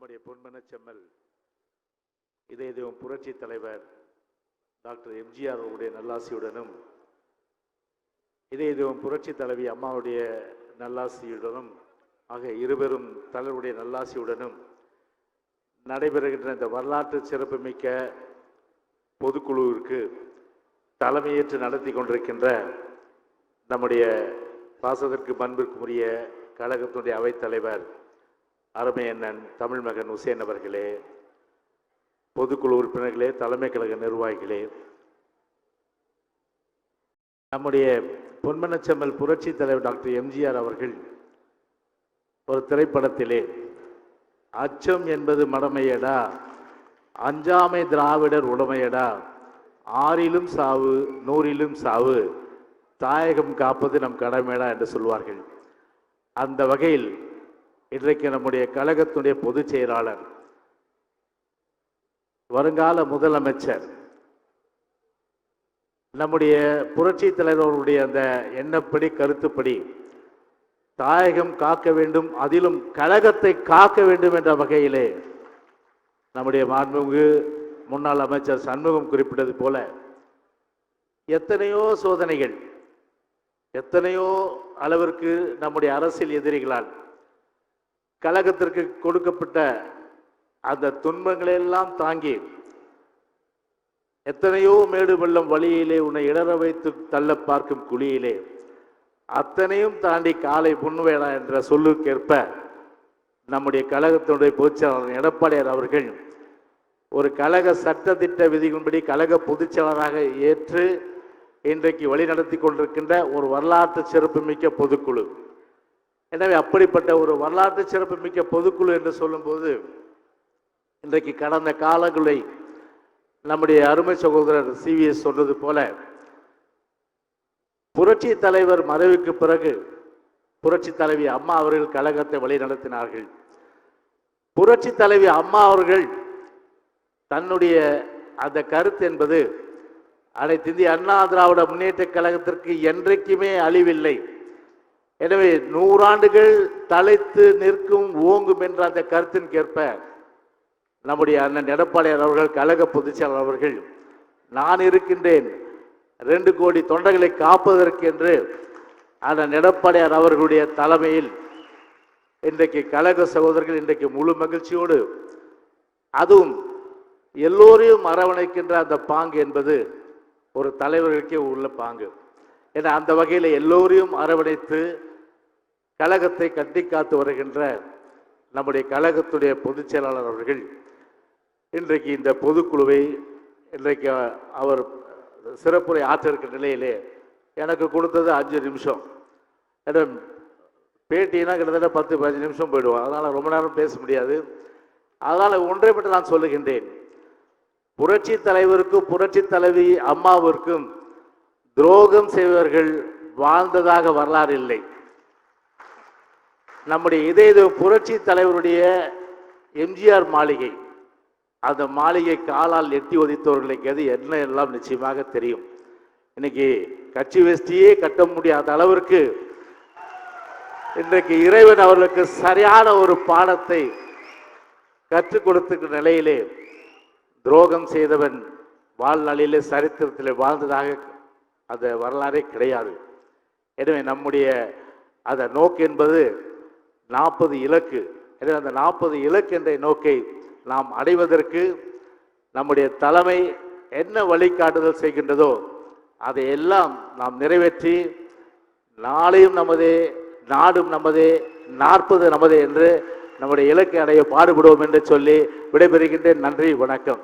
நம்முடைய பொன்மன செம்மல். இதய தெய்வம் புரட்சி தலைவர் டாக்டர் எம்ஜிஆர் அவருடைய நல்லாசியுடனும் இதய தெய்வம் புரட்சி தலைவி அம்மாவுடைய நல்லாசியுடனும் ஆக இருவரும் தலைவருடைய நல்லாசியுடனும் நடைபெறுகின்ற இந்த வரலாற்று சிறப்புமிக்க பொதுக்குழுவிற்கு தலைமையேற்று நடத்தி கொண்டிருக்கின்ற நம்முடைய பாசத்திற்கு பண்பிற்குரிய கழகத்தினுடைய அவைத்தலைவர் அருமையண்ணன் தமிழ் மகன் உசேன் அவர்களே பொதுக்குழு உறுப்பினர்களே தலைமை கழக நிர்வாகிகளே நம்முடைய பொன்மனச்செம்மல் புரட்சி தலைவர் டாக்டர் எம்ஜிஆர் அவர்கள் ஒரு திரைப்படத்திலே அச்சம் என்பது மடமையடா அஞ்சாமை திராவிடர் உடமையடா ஆறிலும் சாவு நூறிலும் சாவு தாயகம் காப்பது நம் கடமையடா என்று சொல்வார்கள். அந்த வகையில் இன்றைக்கு நம்முடைய கழகத்துடைய பொதுச் செயலாளர் வருங்கால முதலமைச்சர் நம்முடைய புரட்சி தலைவர்களுடைய அந்த எண்ணப்படி கருத்துப்படி தாயகம் காக்க வேண்டும் அதிலும் கழகத்தை காக்க வேண்டும் என்ற வகையிலே நம்முடைய மாண்புமிகு முன்னாள் அமைச்சர் சண்முகம் குறிப்பிட்டது போல எத்தனையோ சோதனைகள் எத்தனையோ அளவிற்கு நம்முடைய அரசியல் எதிரிகளால் கழகத்திற்கு கொடுக்கப்பட்ட அந்த துன்பங்களையெல்லாம் தாங்கி எத்தனையோ மேடு வெள்ளம் வழியிலே உன்னை இடர வைத்து தள்ள பார்க்கும் குழியிலே அத்தனையும் தாண்டி காலை முன்வேடா என்ற சொல்லுக்கேற்ப நம்முடைய கழகத்தினுடைய பொதுச்செயலாளர் எடப்பாடியார் அவர்கள் ஒரு கழக சட்டத்திட்ட விதிகளின்படி கழக பொதுச்செயலராக ஏற்று இன்றைக்கு வழிநடத்தி கொண்டிருக்கின்ற ஒரு வரலாற்று சிறப்புமிக்க பொதுக்குழு. எனவே அப்படிப்பட்ட ஒரு வரலாற்று சிறப்புமிக்க பொதுக்குழு என்று சொல்லும்போது இன்றைக்கு கடந்த காலங்களை நம்முடைய அருமை சகோதரர் சிவிஎஸ் சொன்னது போல புரட்சி தலைவர் மறைவுக்கு பிறகு புரட்சி தலைவி அம்மா அவர்கள் கழகத்தை வழிநடத்தினார்கள். புரட்சி தலைவி அம்மா அவர்கள் தன்னுடைய அந்த கருத்து என்பது அனைத்து இந்திய அண்ணா திராவிட முன்னேற்ற கழகத்திற்கு என்றைக்குமே அழிவில்லை. எனவே நூறாண்டுகள் தலைத்து நிற்கும் ஓங்கும் என்ற அந்த கருத்தின்கேற்ப நம்முடைய அண்ணன் எடப்பாளையர் அவர்கள் கழக பொதுச்செயலாளர் அவர்கள் நான் இருக்கின்றேன் ரெண்டு கோடி தொண்டர்களை காப்பதற்கு என்று அண்ணன் எடப்பாளையார் அவர்களுடைய தலைமையில் இன்றைக்கு கழக சகோதரர்கள் இன்றைக்கு முழு மகிழ்ச்சியோடு அதுவும் எல்லோரையும் அரவணைக்கின்ற அந்த பாங்கு என்பது ஒரு தலைவர்களுக்கே உள்ள பாங்கு. ஏன்னா அந்த வகையில் எல்லோரையும் அரவணைத்து கழகத்தை கட்டி காத்து வருகின்ற நம்முடைய கழகத்துடைய பொதுச் செயலாளர் அவர்கள் இன்றைக்கு இந்த பொதுக்குழுவை இன்றைக்கு அவர் சிறப்புரை ஆற்ற இருக்கிற நிலையிலே எனக்கு கொடுத்தது அஞ்சு நிமிஷம். ஏன்னா பேட்டினா கிட்டத்தட்ட பத்து பதினஞ்சு நிமிஷம் போயிடுவோம். அதனால் ரொம்ப நேரம் பேச முடியாது. அதனால் ஒன்றை மட்டும் நான் சொல்லுகின்றேன். புரட்சி தலைவருக்கும் புரட்சி தலைவி அம்மாவிற்கும் துரோகம் செய்வர்கள் வாழ்ந்ததாக வரலாறு இல்லை. நம்முடைய இதே இது புரட்சி தலைவருடைய எம்ஜிஆர் மாளிகை. அந்த மாளிகை காலால் எட்டி ஒதித்தவர்களுக்கு அது என்ன எல்லாம் நிச்சயமாக தெரியும். இன்னைக்கு கட்சி வேஷ்டியே கட்ட முடியாத அளவிற்கு இன்றைக்கு இறைவன் அவர்களுக்கு சரியான ஒரு பாடத்தை கற்றுக் கொடுத்துக்கிற நிலையிலே துரோகம் செய்தவன் வாழ்நாளிலே சரித்திரத்தில் வாழ்ந்ததாக அந்த வரலாறே கிடையாது. எனவே நம்முடைய அதை நோக்கு என்பது நாற்பது இலக்கு. எனவே அந்த நாற்பது இலக்கு என்ற நோக்கை நாம் அடைவதற்கு நம்முடைய தலைமை என்ன வழிகாட்டுதல் செய்கின்றதோ அதை எல்லாம் நாம் நிறைவேற்றி நாளையும் நமதே நாடும் நமதே நாற்பது நமதே என்று நம்முடைய இலக்கை அடைய பாடுபடுவோம் என்று சொல்லி விடைபெறுகின்றேன். நன்றி வணக்கம்.